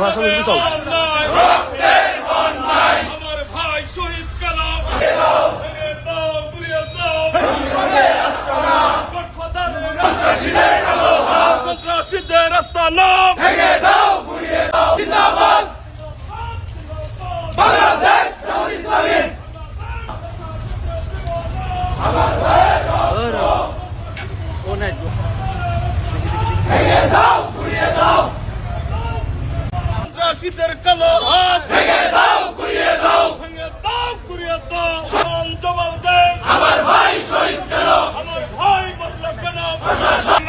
ভাষা বুঝবি চল আমার ভাই শহীদ কালাম ভেঙে দাও। সন্ত্রাসীদের কালো হাত। ভেঙে দাও গুড়িয়ে দাও। ভেঙে দাও গুড়িয়ে দাও। সন জবাব দে। আমার ভাই শহীদ কেন? আমার ভাই মরল কেন?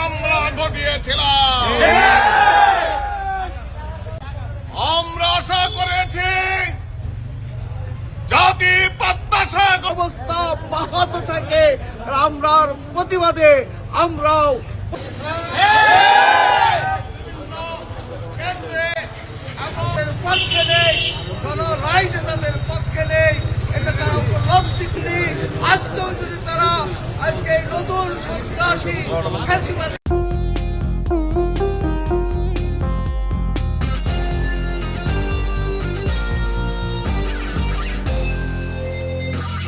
আমরা ঘটিয়েছিলাম। আমরা আশা করেছি জাতি প্রত্যাশা অবস্থা বাহাত থেকে। আমরার প্রতিবাদে আমরাও কেন্দ্রে আমাদের পক্ষে নেই কোন রায় যে তাদের পক্ষে নেই, এটা তারা উপলব্ধি করি আজকেও যদি তারা আজকে নতুন ফ্যাসিবাদী